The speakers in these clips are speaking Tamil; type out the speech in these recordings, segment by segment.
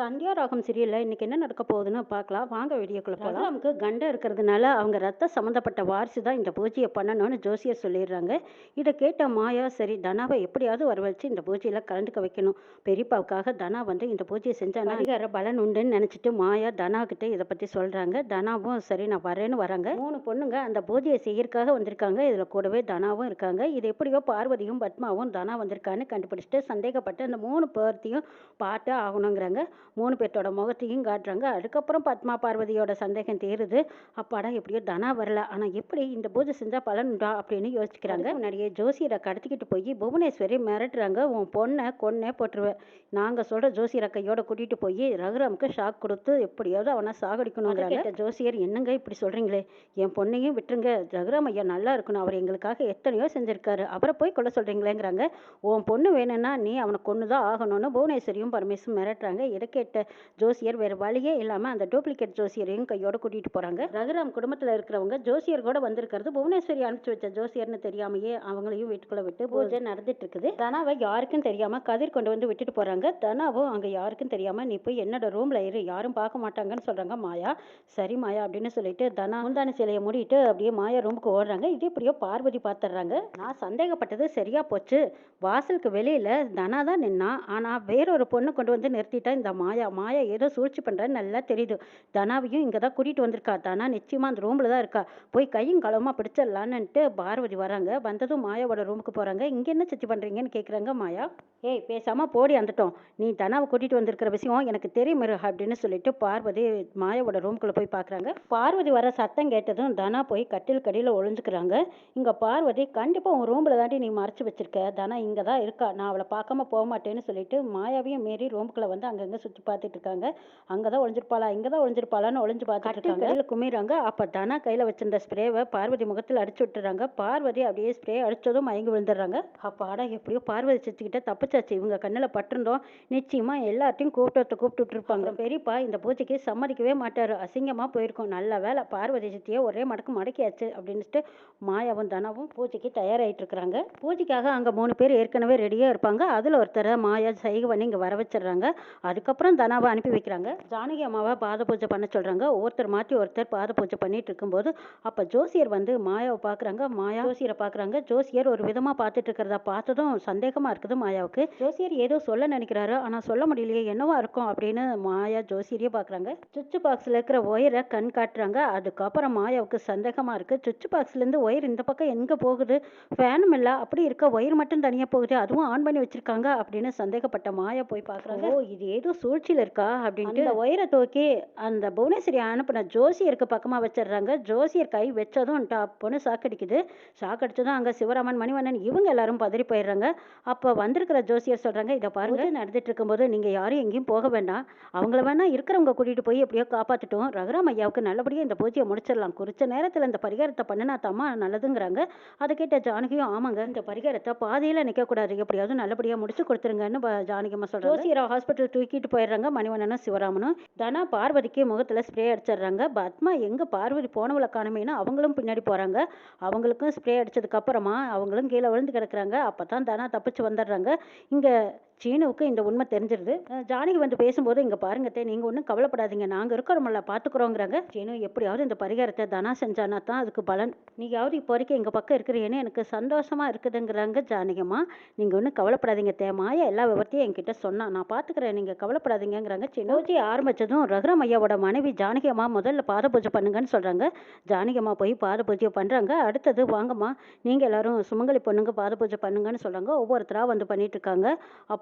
சந்தியா ராகம் சீரியலில் இன்றைக்கி என்ன நடக்க போகுதுன்னு பார்க்கலாம். வாங்க வீடியோக்குள்ள போகலாம் நமக்கு கண்டம் இருக்கிறதுனால அவங்க ரத்த சம்மந்தப்பட்ட வாரிசு தான் இந்த பூஜையை பண்ணணும்னு ஜோசியர் சொல்லிடுறாங்க. இதை கேட்ட மாயா சரி தனாவை எப்படியாவது வர வச்சு இந்த பூஜையில் கலந்துக்க வைக்கணும். பெரியப்பாவுக்காக தனா வந்து இந்த பூஜையை செஞ்சால் அதிகார பலன் உண்டுன்னு நினச்சிட்டு மாயா தனா கிட்ட இதை பற்றி சொல்கிறாங்க தனாவும் சரி நான் வரேன்னு வராங்க. மூணு பொண்ணுங்க அந்த பூஜையை செய்யறதுக்காக வந்திருக்காங்க. இதில் கூடவே தனாவும் இருக்காங்க. இது எப்படியோ பார்வதியும் பத்மாவும் தனா வந்திருக்கான்னு கண்டுபிடிச்சிட்டு சந்தேகப்பட்டு அந்த மூணு பேர்த்தையும் பார்த்து ஆகணுங்கிறாங்க. மூணு பேர்த்தோட முகத்தையும் காட்டுறாங்க. அதுக்கப்புறம் பத்மா பார்வதியோட சந்தேகம் தீருது. அப்பாடா எப்படியோ தனா வரல. ஆனால் எப்படி இந்த பூஜை செஞ்சால் பலன் உண்டா அப்படின்னு யோசிக்கிறாங்க. முன்னாடியே ஜோசியரை கடத்திக்கிட்டு போய் புவனேஸ்வரி மிரட்டுறாங்க. உன் பொண்ணை கொன்னே போட்டுருவேன். நாங்கள் சொல்கிற ஜோசியரை கையோட கூட்டிகிட்டு போய் ரகுராமுக்கு ஷாக் கொடுத்து எப்படியாவது அவனை சாகடிக்கணுங்கிறாங்க ஜோசியர் என்னங்க இப்படி சொல்கிறீங்களே என் பொண்ணையும் விட்டுருங்க. ரகுராம் ஐயா நல்லா இருக்கணும். அவர் எங்களுக்காக எத்தனையோ செஞ்சுருக்காரு. அவரை போய் கொல்ல சொல்கிறீங்களேங்கிறாங்க உன் பொண்ணு வேணும்னா நீ அவனை கொன்று தான் ஆகணும்னு புவனேஸ்வரியும் பரமேசும் மிரட்டுறாங்க. இதை டூப்ளிகேட் ஜோசியர் வேறு வழியே இல்லாமல் அந்த டூப்ளிகேட் ஜோசியரையும் கையோட கூட்டிகிட்டு போகிறாங்க ரகுராம் குடும்பத்தில் இருக்கிறவங்க ஜோசியர் கூட வந்திருக்கிறது புவனேஸ்வரி அனுப்பிச்சு வச்ச ஜோசியர்னு தெரியாமையே அவங்களையும் வீட்டுக்குள்ளே விட்டு பூஜை நடந்துட்டு இருக்குது தனாவை யாருக்கும் தெரியாமல் கதிர் கொண்டு வந்து விட்டுட்டு போகிறாங்க தனாவும் அங்கே யாருக்கும் தெரியாமல் நீ போய் என்னோட ரூமில் இரு யாரும் பார்க்க மாட்டாங்கன்னு சொல்கிறாங்க மாயா சரி மாயா அப்படின்னு சொல்லிட்டு தனா முந்தான சிலையை மூடிட்டு அப்படியே மாயா ரூமுக்கு ஓடுறாங்க. இது எப்படியோ பார்வதி பார்த்துடுறாங்க நான் சந்தேகப்பட்டது சரியா போச்சு. வாசலுக்கு வெளியில் தனா தான் நின்னா ஆனால் வேறொரு பொண்ணு கொண்டு வந்து நிறுத்திட்டா இந்த மா மாயா மாயா ஏதோ சூழ்ச்சி பண்ணுறன்னு நல்லா தெரியுது. தனாவையும் இங்கே தான் கூட்டிகிட்டு வந்திருக்கா. தனா நிச்சயமாக அந்த ரூமில் தான் இருக்கா. போய் கையும் களவுமா பிடிச்சிடலான்னுட்டு பார்வதி வராங்க. வந்ததும் மாயாவோட ரூமுக்கு போகிறாங்க இங்கே என்ன சச்சி பண்ணுறீங்கன்னு கேட்குறாங்க மாயா. ஏய் பேசாமல் போடி வந்துட்டோம் நீ தனாவை கூட்டிகிட்டு வந்திருக்கிற விஷயம் எனக்கு தெரியும் இரு அப்படின்னு சொல்லிட்டு பார்வதி மாயாவோட ரூம்குள்ளே போய் பார்க்குறாங்க பார்வதி வர சத்தம் கேட்டதும் தனா போய் கட்டில் கடியில் ஒழிஞ்சுக்கிறாங்க இங்கே பார்வதி கண்டிப்பாக உன் ரூமில் தாண்டி நீ மறைச்சி வச்சிருக்க. தனா இங்கே தான் இருக்கா. நான் அவளை பார்க்காம போக மாட்டேன்னு சொல்லிட்டு மாயாவையும் மீறி ரூமுக்குள்ளே வந்து அங்கங்கே சுற்றி பார்த்துட்டு இருக்காங்க அங்கே தான் ஒளிஞ்சிருப்பாளா இங்கே தான் ஒளிஞ்சிருப்பாளான்னு ஒளிஞ்சு பார்த்துட்டு இருக்காங்க கையில் குமிறாங்க. அப்போ தனா கையில் வச்சிருந்த ஸ்ப்ரேவை பார்வதி முகத்தில் அடிச்சு விட்டுறாங்க. பார்வதி அப்படியே ஸ்ப்ரே அடிச்சதும் மயங்கி விழுந்துடுறாங்க. அப்பாடா எப்படியோ பார்வதி சிச்சுக்கிட்ட தப்பிச்சாச்சு. இவங்க கண்ணில் பட்டிருந்தோம். நிச்சயமாக எல்லாத்தையும் கூப்பிட்டு கூப்பிட்டு விட்டுருப்பாங்க பெரியப்பா இந்த பூஜைக்கு சம்மதிக்கவே மாட்டார். அசிங்கமாக போயிருக்கும். நல்ல வேலை பார்வதி சித்தியை ஒரே மடக்கு மடக்கியாச்சு அப்படின்னுட்டு மாயாவும் தனாவும் பூஜைக்கு தயாராகிட்டு இருக்கிறாங்க பூஜைக்காக அங்கே மூணு பேர் ஏற்கனவே ரெடியாக இருப்பாங்க. அதில் ஒருத்தரை மாயா சைகை பண்ணி இங்கே வர வச்சிடுறாங்க. அதுக்கப்புறம் தனாவை அனுப்பி வைக்கிறாங்க. ஜானகி அம்மாவை பாத பூஜை பண்ண சொல்கிறாங்க ஒருத்தர் மாற்றி ஒருத்தர் பாத பூஜை பண்ணிட்டு இருக்கும்போது அப்போ ஜோசியர் வந்து மாயாவை பார்க்குறாங்க மாயா ஜோசியரை பார்க்குறாங்க ஜோசியர் ஒரு விதமாக பார்த்துட்டு இருக்கிறத பார்த்ததும் சந்தேகமாக இருக்குது மாயாவுக்கு. ஜோசியர் ஏதோ சொல்ல நினைக்கிறாரு ஆனால் சொல்ல முடியலையே என்னவா இருக்கும் அப்படின்னு மாயா ஜோசியரையே பார்க்குறாங்க சுவிட்ச் பாக்ஸில் இருக்கிற ஒயரை கண் காட்டுறாங்க. அதுக்கப்புறம் மாயாவுக்கு சந்தேகமாக இருக்குது சுவிட்ச் பாக்ஸ்லேருந்து ஒயர் இந்த பக்கம் எங்கே போகுது? ஃபேனும் இல்லை. அப்படி இருக்க ஒயர் மட்டும் தனியாக போகுது. அதுவும் ஆன் பண்ணி வச்சிருக்காங்க அப்படின்னு சந்தேகப்பட்ட மாயா போய் பார்க்குறாங்க ஓ இது ஏதோ சூழ்ச்சியில் இருக்கா? அப்படின்ட்டு அந்த ஒயரை தூக்கி அந்த புவனேஸ்வரி அனுப்பின ஜோசியருக்கு பக்கமாக வச்சிடுறாங்க. ஜோசியர் கை வச்சதும் டப்புன்னு சாக்கடிக்குது சாக்கடிச்சதும் அங்கே சிவராமன் மணிவண்ணன் இவங்க எல்லாரும் பதறி போயிடுறாங்க. அப்போ வந்திருக்கிற ஜோசியர் சொல்கிறாங்க இதை பாருங்க நடந்துட்டு இருக்கும்போது நீங்கள் யாரும் எங்கேயும் போக வேண்டாம். அவங்கள வேணா இருக்கிறவங்க கூட்டிகிட்டு போய் எப்படியோ காப்பாற்றிட்டோம் ரகுராம் ஐயாவுக்கு நல்லபடியாக இந்த பூஜையை முடிச்சிடலாம். குறித்த நேரத்தில் இந்த பரிகாரத்தை பண்ணினா தம்மா நல்லதுங்கிறாங்க. அதை கேட்ட ஜானகியும் ஆமாங்க இந்த பரிகாரத்தை பாதியில் நிற்கக்கூடாது எப்படியாவது நல்லபடியாக முடிச்சு கொடுத்துருங்கன்னு ப- ஜானகி அம்மா சொல்கிறாங்க ஜோசியரை ஹாஸ்பிட்டல் தூக்கிட்டு போயிடுறாங்க. மணிவண்ணனும் சிவராமனும். தனா பார்வதிக்கு முகத்தில் ஸ்ப்ரே அடிச்சிடுறாங்க. பத்மா எங்கே பார்வதி போனவளை காணுமேனு அவங்களும் பின்னாடி போகிறாங்க அவங்களுக்கும் ஸ்ப்ரே அடித்ததுக்கப்புறமா அவங்களும் கீழே விழுந்து கிடக்குறாங்க. அப்போ தான் தனா தப்பிச்சு வந்துடுறாங்க. இங்கே சீனுவுக்கு இந்த உண்மை தெரிஞ்சிருது. ஜானகி வந்து பேசும்போது இங்கே பாருங்க தே நீங்கள் ஒன்றும் கவலைப்படாதீங்க. நாங்கள் இருக்கிறோம்ல பார்த்துக்குறோங்கிறாங்க சீனு எப்படியாவது இந்த பரிகாரத்தை தனா செஞ்சானா தான் அதுக்கு பலன். நீயாவது இப்போ வரைக்கும் எங்கள் பக்கம் இருக்கிறீன்னு எனக்கு சந்தோஷமா இருக்குதுங்கிறாங்க ஜானகிம்மா நீங்கள் ஒன்றும் கவலைப்படாதீங்க தே. மாயா எல்லா விவரத்தையும் என்கிட்ட சொன்னால் நான் பார்த்துக்கிறேன் நீங்கள் கவலைப்படாதீங்கங்கிறாங்க. சீனு ஆரம்பித்ததும் ரகுரம் ஐயாவோட மனைவி ஜானகி அம்மா முதல்ல பாத பூஜை பண்ணுங்கன்னு சொல்கிறாங்க ஜானகியம்மா போய் பாத பூஜை பண்ணுறாங்க அடுத்தது வாங்கம்மா நீங்கள் எல்லாரும் சுமங்கலி பொண்ணுங்க பாத பூஜை பண்ணுங்கன்னு சொல்கிறாங்க ஒவ்வொருத்தராக வந்து பண்ணிகிட்டு இருக்காங்க.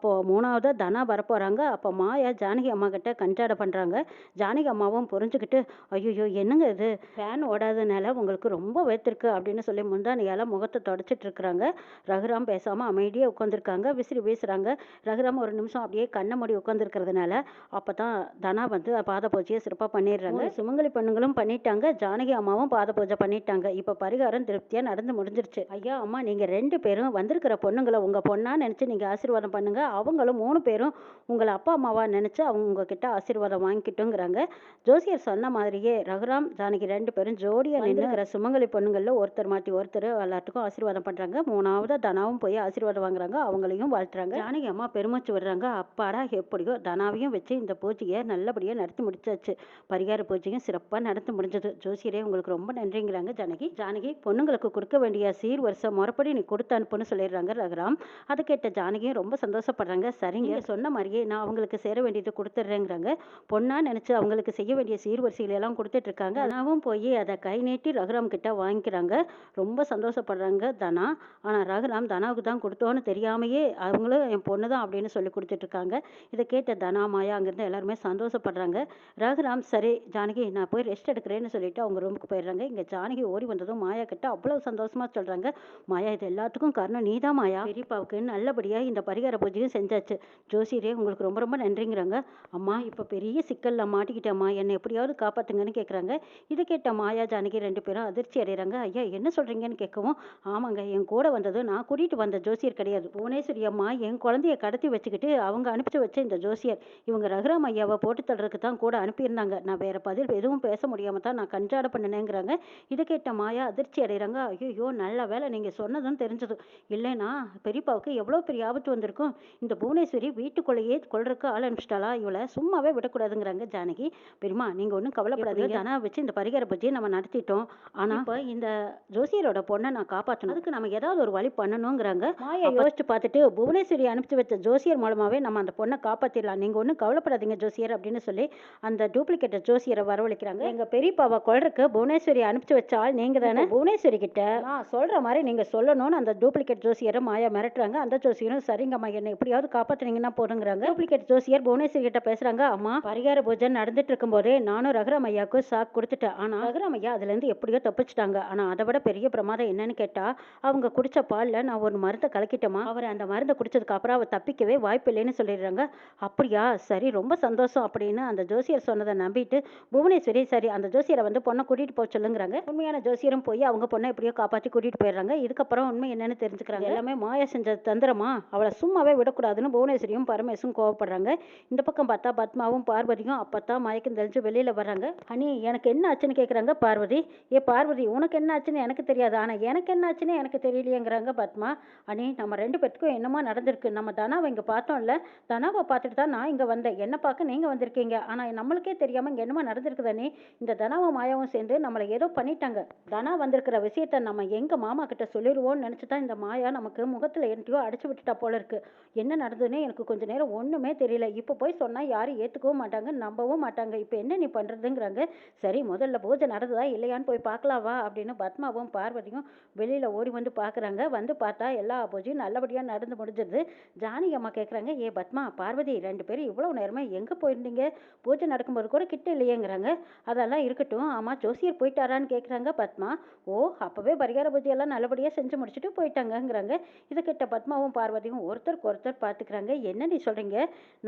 அப்போது மூணாவது தனா வரப்போகிறாங்க அப்போ மாயா ஜானகி அம்மா கிட்ட கஞ்சாடை பண்ணுறாங்க ஜானகி அம்மாவும் புரிஞ்சுக்கிட்டு ஐயோ என்னங்க இது? ஃபேன் ஓடாதனால உங்களுக்கு ரொம்ப வேர்த்திருக்கு அப்படின்னு சொல்லி முந்தானியால் முகத்தை தொடச்சிட்டு இருக்கிறாங்க. ரகுராம் பேசாமல் அமைதியாக உட்காந்துருக்காங்க விசிறி வீசுகிறாங்க ரகுராம் ஒரு நிமிஷம் அப்படியே கண்ணை மூடி உட்காந்துருக்கிறதுனால அப்போ தான் தனா வந்து பாத பூஜையை சிறப்பாக பண்ணிடுறாங்க. சுமங்கலி பொண்ணுங்களும் பண்ணிட்டாங்க. ஜானகி அம்மாவும் பாத பூஜை பண்ணிட்டாங்க. இப்போ பரிகாரம் திருப்தியாக நடந்து முடிஞ்சிருச்சு. ஐயா அம்மா நீங்கள் ரெண்டு பேரும் வந்திருக்கிற பொண்ணுங்களை உங்கள் பொண்ணா நினச்சி நீங்கள் ஆசீர்வாதம் பண்ணுங்க. அவங்களும் மூணு பேரும் உங்களை அப்பா அம்மாவா நினச்சி அவங்க உங்ககிட்ட ஆசீர்வாதம் வாங்கிக்கிட்டுங்கிறாங்க. ஜோசியர் சொன்ன மாதிரியே ரகுராம் ஜானகி ரெண்டு பேரும் ஜோடியாக நின்றுக்கிற சுமங்கலி பொண்ணுங்களில் ஒருத்தர் மாட்டி ஒருத்தர் எல்லாத்துக்கும் ஆசீர்வாதம் பண்ணுறாங்க மூணாவது தனாவும் போய் ஆசீர்வாதம் வாங்குறாங்க. அவங்களையும் வாழ்த்துறாங்க. ஜானகி அம்மா பெருமூச்சு விடுறாங்க. அப்பாடா எப்படியோ தனாவையும் வச்சு இந்த பூஜையை நல்லபடியாக நடத்தி முடிச்சாச்சு. பரிகார பூஜையும் சிறப்பாக நடத்தி முடிஞ்சது. ஜோசியரே உங்களுக்கு ரொம்ப நன்றிங்கிறாங்க ஜானகி. ஜானகி பொண்ணுங்களுக்கு கொடுக்க வேண்டிய சீர் வருஷம் முறைப்படி நீ கொடுத்து அனுப்புன்னு சொல்லிடுறாங்க ரகுராம். அதை கேட்ட ஜானகியும் ரொம்ப சந்தோஷப்படுறாங்க சரிங்க. சொன்ன மாதிரியே நான் அவங்களுக்கு சேர வேண்டியது கொடுத்துட்றேங்கிறாங்க பொண்ணா நினச்சி அவங்களுக்கு செய்ய வேண்டிய சீர்வரிசைகள் எல்லாம் கொடுத்துட்டு இருக்காங்க தனாவும் போய் அதை கை நீட்டி ரகுராம் கிட்ட வாங்கிக்கிறாங்க. ரொம்ப சந்தோஷப்படுறாங்க தனா. ஆனால் ரகுராம் தனாவுக்கு தான் கொடுத்தோன்னு தெரியாமையே அவங்களும் என் பொண்ணு தான் அப்படின்னு சொல்லி கொடுத்துட்டு இருக்காங்க இதை கேட்ட தனா மாயா அங்கேருந்து எல்லாருமே சந்தோஷப்படுறாங்க. ரகுராம் சரி ஜானகி நான் போய் ரெஸ்ட் எடுக்கிறேன்னு சொல்லிட்டு அவங்க ரூமுக்கு போயிடுறாங்க. இங்கே ஜானகி ஓடி வந்ததும் மாயா கிட்ட அவ்வளோ சந்தோஷமா சொல்கிறாங்க மாயா இது எல்லாத்துக்கும் காரணம் நீ தான் மாயா. பெரியப்பாவுக்கு நல்லபடியாக இந்த பரிகார பூஜையும் செஞ்சாச்சு. ஜோசியரே உங்களுக்கு ரொம்ப ரொம்ப நன்றிங்கிறாங்க. அம்மா இப்போ பெரிய சிக்கலில் மாட்டிக்கிட்டேம்மா. என்னை எப்படியாவது காப்பாற்றுங்கன்னு கேட்குறாங்க இதை கேட்ட மாயா ஜானகி ரெண்டு பேரும் அதிர்ச்சி அடைகிறாங்க ஐயா என்ன சொல்கிறீங்கன்னு கேட்கவும் ஆமாங்க என் கூட வந்தது நான் கூட்டிகிட்டு வந்த ஜோசியர் கிடையாது. புவனேஸ்வரி அம்மா என் குழந்தைய கடத்தி வச்சுக்கிட்டு அவங்க அனுப்பிச்சு வச்ச இந்த ஜோசியர் இவங்க ரகுராம் ஐயாவை போட்டு தள்ளுறதுக்கு தான் கூட அனுப்பியிருந்தாங்க. நான் வேறு பதில் எதுவும் பேச முடியாமல் தான் நான் கஞ்சாட பண்ணினேங்கிறாங்க. இதை கேட்ட மாயா அதிர்ச்சி அடைகிறாங்க ஐயோ நல்ல வேலை நீங்கள் சொன்னதும் தெரிஞ்சது. இல்லைன்னா பெரியப்பாவுக்கு எவ்வளோ பெரிய ஆபத்து வந்திருக்கும்? இந்த புவனேஸ்வரி வீட்டுக்குள்ளேயே கொள்றதுக்கு ஆள் அனுப்பிச்சிட்டாளா? இவளை சும்மாவே விடக்கூடாதுங்கிறாங்க ஜானகி. பெரியமா நீங்கள் ஒன்றும் கவலைப்படாதீங்க. தனா வச்சு இந்த பரிகார பூஜையை நம்ம நடத்திட்டோம். ஆனால் இப்போ இந்த ஜோசியரோட பொண்ணை நான் காப்பாற்றணும் அதுக்கு நம்ம ஏதாவது ஒரு வழி பண்ணணுங்கிறாங்க. மாயா யோசிச்சு பார்த்துட்டு புவனேஸ்வரி அனுப்பிச்சு வச்ச ஜோசியர் மூலமாகவே நம்ம அந்த பொண்ணை காப்பாற்றிடலாம் நீங்கள் ஒன்றும் கவலைப்படாதீங்க ஜோசியர் அப்படின்னு சொல்லி அந்த டூப்ளிகேட் ஜோசியரை வரவழைக்கிறாங்க. எங்கள் பெரியப்பாவை கொள்றதுக்கு புவனேஸ்வரி அனுப்பிச்சு வச்ச ஆள் நீங்கள் தானே? புவனேஸ்வரி கிட்ட நான் சொல்கிற மாதிரி நீங்கள் சொல்லணும்னு அந்த டூப்ளிகேட் ஜோசியரை மாயா மிரட்டுறாங்க. அந்த ஜோசியரும் சரிங்கம்மா என்னை எப்படியாவது காப்பாற்றினீங்கன்னா போதுங்கிறாங்க. டூப்ளிகேட் ஜோசியர் புவனேஸ்வரி கிட்ட பேசுகிறாங்க அம்மா பரிகார பூஜை நடந்துட்டு இருக்கும்போதே நானும் ரகுராம் ஐயாவுக்கு சாக் கொடுத்துட்டேன். ஆனால் ரகுராம் ஐயா அதுலேருந்து எப்படியோ தப்பிச்சிட்டாங்க. ஆனால் அதை விட பெரிய பிரமாதம் என்னன்னு கேட்டால் அவங்க குடிச்ச பால்ல நான் ஒரு மருந்தை கலக்கிட்டேமா அவர் அந்த மருந்தை குடிச்சதுக்கு அப்புறம் அவர் தப்பிக்கவே வாய்ப்பு இல்லைன்னு சொல்லிடுறாங்க. அப்படியா? சரி ரொம்ப சந்தோஷம் அப்படின்னு அந்த ஜோசியர் சொன்னதை நம்பிட்டு புவனேஸ்வரி சரி அந்த ஜோசியரை வந்து பொண்ணை கூட்டிட்டு போக சொல்லுங்கிறாங்க. உண்மையான ஜோசியரும் போய் அவங்க பொண்ணை எப்படியோ காப்பாற்றி கூட்டிட்டு போயிடுறாங்க. இதுக்கப்புறம் உண்மை என்னன்னு தெரிஞ்சுக்கிறாங்க. எல்லாமே மாயா செஞ்ச தந்திரமா? அவளை சும்மாவே விட விடக்கூடாதுன்னு புவனேஸ்வரியும் பரமேசும் கோவப்படுறாங்க. இந்த பக்கம் பார்த்தா பத்மாவும் பார்வதியும் அப்பத்தான் மயக்கம் தெளிஞ்சு வெளியில் வர்றாங்க. ஹனி எனக்கு என்ன ஆச்சுன்னு கேட்குறாங்க பார்வதி. ஏ பார்வதி உனக்கு என்ன ஆச்சுன்னு எனக்கு தெரியாது. ஆனால் எனக்கு என்ன ஆச்சுன்னு எனக்கு தெரியலையேங்கிறாங்க பத்மா. அனி நம்ம ரெண்டு பேர்த்துக்கும் என்னமோ நடந்திருக்கு. நம்ம தனாவை இங்கே பார்த்தோம்ல. தனாவை பார்த்துட்டு தான் நான் இங்கே வந்தேன். என்ன பார்க்க நீங்கள் வந்திருக்கீங்க? ஆனால் நம்மளுக்கே தெரியாமல் இங்கே என்னமோ நடந்திருக்குது அனி இந்த தனாவும் மாயாவும் சேர்ந்து நம்மளை ஏதோ பண்ணிட்டாங்க. தனா வந்திருக்கிற விஷயத்த நம்ம எங்கள் மாமா கிட்ட சொல்லிடுவோம்னு நினச்சி தான் இந்த மாயா நமக்கு முகத்தில் என்கிட்டயோ அடைச்சி விட்டுட்டா போல இருக்கு. என்ன என்ன நடந்ததுன்னு எனக்கு கொஞ்ச நேரம் ஒன்றுமே தெரியல. இப்போ போய் சொன்னால் யாரும் ஏற்றுக்கவும் மாட்டாங்க நம்பவும் மாட்டாங்க. இப்போ என்ன நீ பண்ணுறதுங்கிறாங்க சரி முதல்ல பூஜை நடந்ததா இல்லையான்னு போய் பார்க்கலாவா அப்படின்னு பத்மாவும் பார்வதியும் வெளியில் ஓடி வந்து பார்க்குறாங்க. வந்து பார்த்தா எல்லா பூஜையும் நல்லபடியாக நடந்து முடிஞ்சிருது. ஜானகி அம்மா கேட்குறாங்க ஏ பத்மா பார்வதி ரெண்டு பேரும் இவ்வளோ நேரமாக எங்கே போயிருந்தீங்க? பூஜை நடக்கும்போது கூட கிட்ட இல்லையேங்கிறாங்க. அதெல்லாம் இருக்கட்டும். ஆமாம் ஜோசியர் போயிட்டாரான்னு கேட்குறாங்க பத்மா. ஓ அப்போவே பரிகார பூஜையெல்லாம் நல்லபடியாக செஞ்சு முடிச்சுட்டு போயிட்டாங்கங்கிறாங்க. இதை கிட்ட பத்மாவும் பார்வதியும் ஒருத்தருக்கு ஒருத்தர் பார்த்துக்கிறாங்க என்ன நீ சொல்கிறீங்க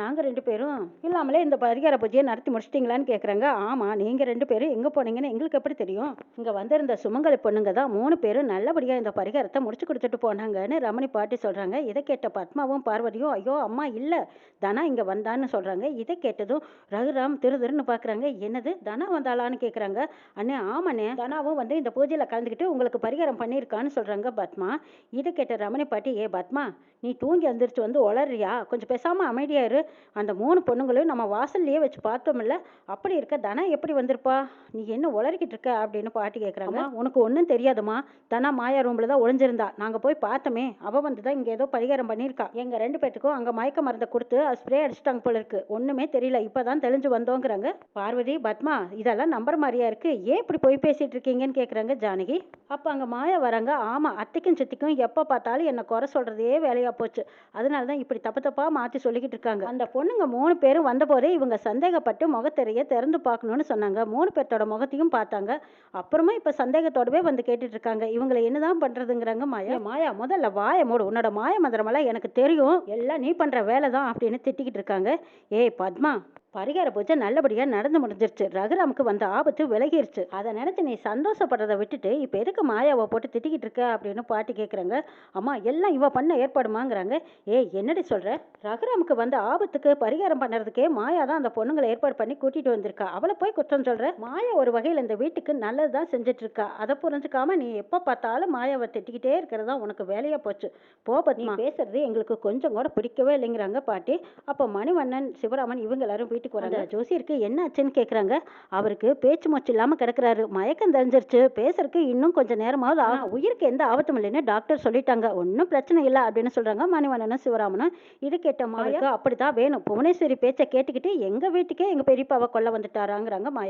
நாங்கள் ரெண்டு பேரும் இல்லாமலே இந்த பரிகார பூஜையை நடத்தி முடிச்சிட்டிங்களான்னு கேட்குறாங்க ஆமாம் நீங்கள் ரெண்டு பேரும் எங்கே போனீங்கன்னு எங்களுக்கு எப்படி தெரியும்? இங்கே வந்திருந்த சுமங்கலி பொண்ணுங்க தான் மூணு பேரும் நல்லபடியாக இந்த பரிகாரத்தை முடிச்சு கொடுத்துட்டு போனாங்கன்னு ரமணி பாட்டி சொல்கிறாங்க இதை கேட்ட பத்மாவும் பார்வதியும் ஐயோ அம்மா இல்லை. தனா இங்கே வந்தான்னு சொல்கிறாங்க இதை கேட்டதும் ரகுராம் திருதிருன்னு பார்க்குறாங்க என்னது? தனா வந்தாளான்னு கேட்குறாங்க அண்ணே ஆமாண்ணே. தனாவும் வந்து இந்த பூஜையில் கலந்துக்கிட்டு உங்களுக்கு பரிகாரம் பண்ணியிருக்கான்னு சொல்கிறாங்க பத்மா. இதை கேட்ட ரமணி பாட்டி ஏ பத்மா நீ தூங்கி எந்திரிச்சு வந்து உளறியா? கொஞ்சம் பேசாமல் அமைதியா இரு. அந்த மூணு பொண்ணுங்களையும் நம்ம வாசல்லையே வச்சு பார்த்தோம்ல அப்படி இருக்க தனா எப்படி வந்திருப்பா? நீ என்ன உளறிக்கிட்டு இருக்க? அப்படின்னு பாட்டி கேட்குறாங்க உனக்கு ஒன்றும் தெரியாதுமா. தனா மாயா ரூமில் தான் ஒளிஞ்சிருந்தா. நாங்கள் போய் பார்த்தோமே. அவள் வந்து தான் இங்கே ஏதோ பரிகாரம் பண்ணியிருக்கா. எங்கள் ரெண்டு பேத்துக்கும் அங்கே மயக்க மருந்தை கொடுத்து ஸ்ப்ரே அடிச்சிட்டாங்க போல இருக்கு. ஒன்றுமே தெரியல. இப்போ தான் தெளிஞ்சு வந்தோங்கிறாங்க. பார்வதி பத்மா இதெல்லாம் நம்புற மாதிரியா இருக்கு? ஏன் இப்படி போய் பேசிட்டு இருக்கீங்கன்னு கேட்குறாங்க ஜானகி. அப்போ அங்கே மாயா வராங்க. ஆமாம் அத்தைக்கும் சித்திக்கும் எப்போ பார்த்தாலும் என்னை குறை சொல்கிறதே வேலையாக போச்சு. அதனால தான் இப்படி தப்பு தப்பாக மாற்றி சொல்லிக்கிட்டு இருக்காங்க. அந்த பொண்ணுங்க மூணு பேரும் வந்தபோதே இவங்க சந்தேகப்பட்டு முகத்திரையை திறந்து பார்க்கணும்னு சொன்னாங்க. மூணு பேர்த்தோட முகத்தையும் பார்த்தாங்க. அப்புறமா இப்போ சந்தேகத்தோடவே வந்து கேட்டுட்டு இருக்காங்க. இவங்களை என்னதான் பண்ணுறதுங்கிறாங்க மாயா. மாயா முதல்ல வாய மூடு. உன்னோட மாய மந்திரமெல்லாம் எனக்கு தெரியும். எல்லாம் நீ பண்ணுற வேலை தான் அப்படின்னு திட்டிக்கிட்டு இருக்காங்க. ஏய் பத்மா பரிகார பூஜை நல்லபடியா நடந்து முடிஞ்சிருச்சு. ரகுராமுக்கு வந்த ஆபத்து விலகிருச்சு. அதை நினைச்சு நீ சந்தோஷப்படுறதை விட்டுட்டு இப்ப எதுக்கு மாயாவை போட்டு திட்டிக்கிட்டு இருக்க அப்படின்னு பாட்டி கேக்குறாங்க. அம்மா எல்லாம் இவ பண்ண ஏற்பாடுமாங்கிறாங்க. ஏய் என்னடி சொல்ற? ரகுராமுக்கு வந்த ஆபத்துக்கு பரிகாரம் பண்ணுறதுக்கே மாயா தான் அந்த பொண்ணுங்களை ஏற்பாடு பண்ணி கூட்டிட்டு வந்திருக்கா. அவளை போய் குற்றம் சொல்ற? மாயா ஒரு வகையில் இந்த வீட்டுக்கு நல்லது தான் செஞ்சுட்டு இருக்கா. அதை புரிஞ்சுக்காம நீ எப்போ பார்த்தாலும் மாயாவை திட்டிக்கிட்டே இருக்கிறது உனக்கு வேலையா போச்சு. போ பத்மா. பேசுறது எங்களுக்கு கொஞ்சம் கூட பிடிக்கவே இல்லைங்கிறாங்க பாட்டி. அப்போ மணிவண்ணன் சிவராமன் இவங்க எல்லாரும் வீட்டுக்கு வராங்க. ஜோசியருக்கு என்ன ஆச்சுன்னு கேட்குறாங்க அவருக்கு பேச்சு மூச்சு இல்லாமல் கிடக்குறாரு. மயக்கம் தெரிஞ்சிருச்சு. பேசுறதுக்கு இன்னும் கொஞ்சம் நேரமாவது ஆகும் உயிருக்கு எந்த ஆபத்தும் இல்லைன்னு டாக்டர் சொல்லிட்டாங்க. ஒன்றும் பிரச்சனை இல்லை அப்படின்னு சொல்றாங்க மணிவண்ணனும் சிவராமனும் இது கேட்ட மாயா அப்படிதான் வேணும். புவனேஸ்வரி பேச்சை கேட்டுக்கிட்டு எங்க வீட்டுக்கே எங்க பெரியப்பாவை கொல்ல வந்துட்டாராங்கிறாங்க மாயா.